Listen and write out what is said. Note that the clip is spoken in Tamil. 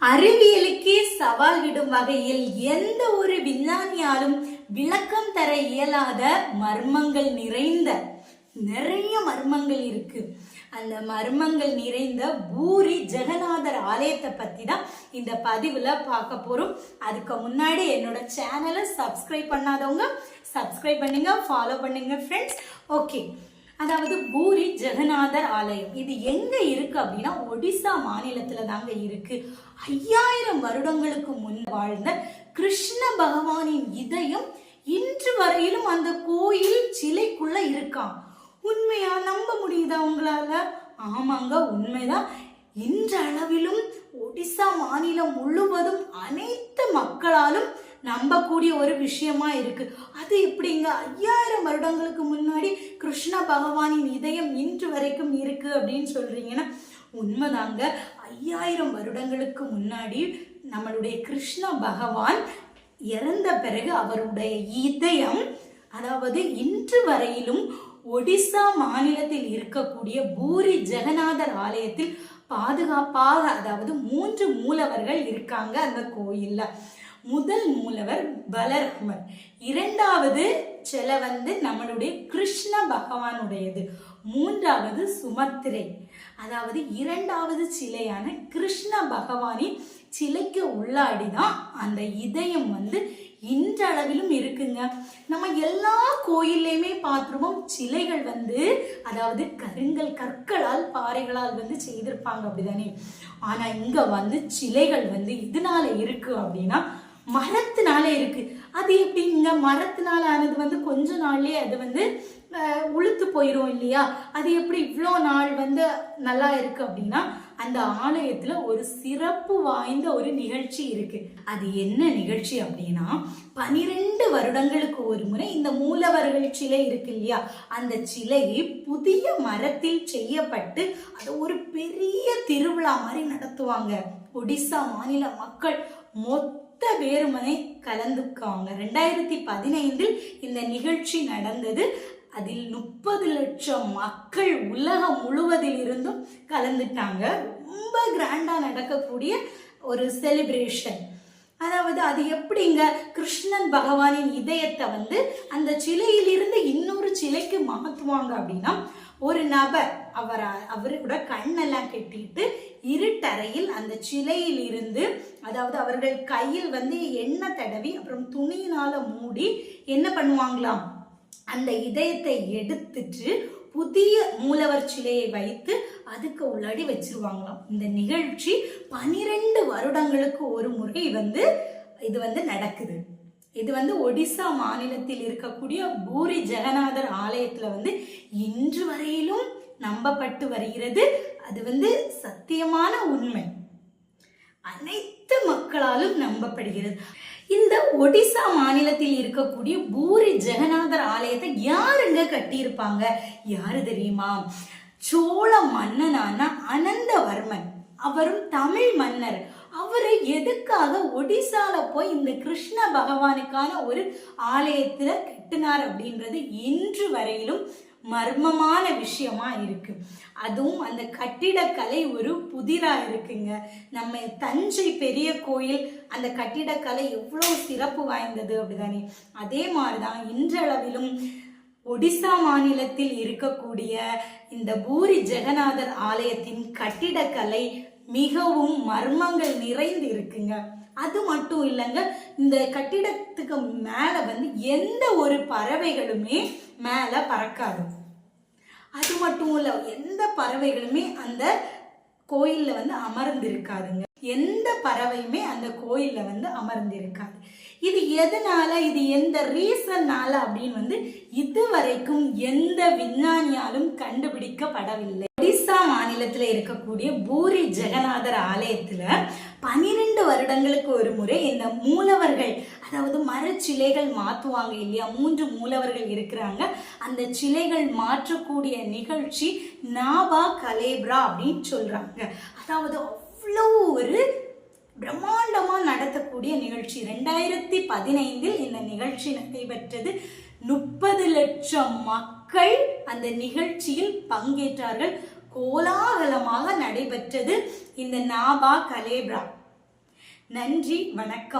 அறிவியலுக்கே சவால் விடும் வகையில் எந்த ஒரு விஞ்ஞானியாலும் விளக்கம் தர இயலாத மர்மங்கள் நிறைந்த நிறைய மர்மங்கள் இருக்கு. அந்த மர்மங்கள் நிறைந்த பூரி ஜெகநாதர் ஆலயத்தை பத்தி தான் இந்த பதிவுல பார்க்க போறோம். அதுக்கு முன்னாடி என்னோட சேனலை சப்ஸ்கிரைப் பண்ணாதவங்க சப்ஸ்கிரைப் பண்ணுங்க ஃபாலோ பண்ணுங்க ஃப்ரெண்ட்ஸ் ஓகே அதாவது பூரி ஜெகநாதர் ஆலயம். இது எங்க இருக்கு அப்படின்னா ஒடிசா மாநிலத்துல தாங்க இருக்கு. ஐயாயிரம் வருடங்களுக்கு முன் வாழ்ந்த கிருஷ்ண பகவானின் இதயம் இன்று வரையிலும் அந்த கோயில் சிலைக்குள்ள இருக்காம் உண்மையா? நம்ப முடியுதா உங்களால? ஆமாங்க உண்மைதான். இன்றளவிலும் ஒடிசா மாநிலம் முழுவதும் அனைத்து மக்களாலும் நம்பக்கூடிய ஒரு விஷயமா இருக்கு. அது எப்படிங்க? ஐயாயிரம் வருடங்களுக்கு முன்னாடி கிருஷ்ண பகவானின் இதயம் இன்று வரைக்கும் இருக்கு அப்படின்னு சொல்றீங்கன்னா உண்மைதாங்க. ஐயாயிரம் வருடங்களுக்கு முன்னாடி நம்மளுடைய கிருஷ்ண பகவான் இறந்த பிறகு அவருடைய இதயம் அதாவது இன்று வரையிலும் ஒடிசா மாநிலத்தில் இருக்கக்கூடிய பூரி ஜெகநாதர் ஆலயத்தில் பாதுகாப்பாக அதாவது மூன்று மூலவர்கள் இருக்காங்க அந்த கோயிலில். முதல் மூலவர் பலராமர் இரண்டாவது சிலை வந்து நம்மளுடைய கிருஷ்ண பகவானுடையது. மூன்றாவது சுமத்திரை. அதாவது இரண்டாவது சிலையான கிருஷ்ண பகவானின் சிலைக்கு உள்ளாடிதான் அந்த இதயம் வந்து இன்றளவிலும் இருக்குங்க. நம்ம எல்லா கோயில்லையுமே பார்த்துருவோம் சிலைகள் வந்து அதாவது கருங்கல் கற்களால் பாறைகளால் வந்து செய்திருப்பாங்க அப்படிதானே. ஆனா இங்க வந்து சிலைகள் வந்து இதனால இருக்கு அப்படின்னா மரத்தினால இருக்கு. அது எப்படிங்க? மரத்தினால ஆனது வந்து கொஞ்ச நாள்லயே அது வந்து உளுத்து போயிரும் இல்லையா? அது எப்படி இவ்வளோ நாள் வந்து நல்லா இருக்கு அப்படின்னா அந்த ஆலயத்துல ஒரு சிறப்பு வாய்ந்த ஒரு நிகழ்ச்சி இருக்கு. அது என்ன நிகழ்ச்சி அப்படின்னா பனிரெண்டு வருடங்களுக்கு ஒரு முறை இந்த மூலவர்கள் சிலை இருக்கு இல்லையா? அந்த சிலை புதிய மரத்தில் செய்யப்பட்டு அது ஒரு பெரிய திருவிழா மாதிரி நடத்துவாங்க. ஒடிசா மாநில மக்கள் மொத்த மொத்த பேருமனை கலந்துக்காங்க. ரெண்டாயிரத்தி பதினைந்தில் இந்த நிகழ்ச்சி நடந்தது. அதில் முப்பது லட்சம் மக்கள் உலகம் முழுவதில் இருந்தும் கலந்துட்டாங்க. ரொம்ப கிராண்டாக நடக்கக்கூடிய ஒரு செலிப்ரேஷன் அதாவது அது எப்படிங்க? கிருஷ்ணன் பகவானின் இதயத்தை வந்து அந்த சிலையிலிருந்து இன்னொரு சிலைக்கு மாற்றுவாங்க அப்படின்னா ஒரு நபர் அவர் அவரோட கண்ணெல்லாம் கெட்டிட்டு இருட்டறையில் அந்த சிலையில் இருந்து அதாவது அவர்கள் கையில் வந்து எண்ணெய் தடவி அப்புறம் துணியினால மூடி என்ன பண்ணுவாங்களாம்? அந்த இதயத்தை எடுத்துட்டு புதிய மூலவர் சிலையை வைத்து அதுக்கு உள்ளாடி வச்சிருவாங்களாம். இந்த நிகழ்ச்சி பனிரெண்டு வருடங்களுக்கு ஒரு முறை வந்து இது வந்து நடக்குது. இது வந்து ஒடிசா மாநிலத்தில் இருக்கக்கூடிய பூரி ஜெகநாதர் ஆலயத்துல வந்து இன்று வரையிலும் நம்பப்பட்டு வருகிறது. அது வந்து சத்தியமான உண்மை. அனைத்து மக்களாலும் நம்பப்படுகிறது. இந்த ஒடிசா மாநிலத்தில் இருக்கக்கூடிய பூரி ஜெகநாதர் ஆலயத்தை யாருங்க கட்டியிருப்பாங்க? யாரு தெரியுமா? சோழ மன்னனான அனந்தவர்மன். அவரும் தமிழ் மன்னர். அவரு எதுக்காக ஒடிசால போய் இந்த கிருஷ்ண பகவானுக்கான ஒரு ஆலயத்துல கட்டினார் அப்படின்றது இன்று வரையிலும் மர்மமான விஷயமா இருக்கு. அதுவும் அந்த கட்டிடக்கலை ஒரு புதிரா இருக்குங்க. நம்ம தஞ்சை பெரிய கோயில் அந்த கட்டிடக்கலை எவ்வளவு சிறப்பு வாய்ந்தது அப்படிதானே? அதே மாதிரிதான் இன்றளவிலும் ஒடிசா மாநிலத்தில் இருக்கக்கூடிய இந்த பூரி ஜெகநாதர் ஆலயத்தின் கட்டிடக்கலை மிகவும் மர்மங்கள் நிறைந்து இருக்குங்க. அது மட்டும் இல்லைங்க இந்த கட்டிடத்துக்கு மேலே வந்து எந்த ஒரு பறவைகளுமே மேலே பறக்காது. அது மட்டும் இல்லை எந்த பறவைகளுமே அந்த கோயிலில் வந்து அமர்ந்திருக்காதுங்க. எந்த பறவையுமே அந்த கோயிலில் வந்து அமர்ந்திருக்காது. இது எதனால இது எந்த ரீசன்னால அப்படின்னு வந்து இதுவரைக்கும் எந்த விஞ்ஞானியாலும் கண்டுபிடிக்கப்படவில்லை. மாநிலத்தில் இருக்கக்கூடிய பூரி ஜெகநாதர் ஆலயத்துல பனிரெண்டு வருடங்களுக்கு ஒரு முறை இந்த மூலவர்கள் அதாவது மரச்சிலைகள் மாற்றுவாங்க இல்லையா? மூன்று மூலவர்கள் இருக்கிறாங்க. அந்த சிலைகள் மாற்றக்கூடிய நிகழ்ச்சி நாபா கலேப்ரா அப்படின்னு சொல்றாங்க. அதாவது அவ்வளோ ஒரு பிரம்மாண்டமா நடத்தக்கூடிய நிகழ்ச்சி. ரெண்டாயிரத்தி பதினைந்தில் இந்த நிகழ்ச்சி நடைபெற்றது. முப்பது லட்சம் மக்கள் அந்த நிகழ்ச்சியில் பங்கேற்றார்கள். கோலாகலமாக நடைபெற்றது இந்த நாபா கலேப்ரா. நன்றி வணக்கம்.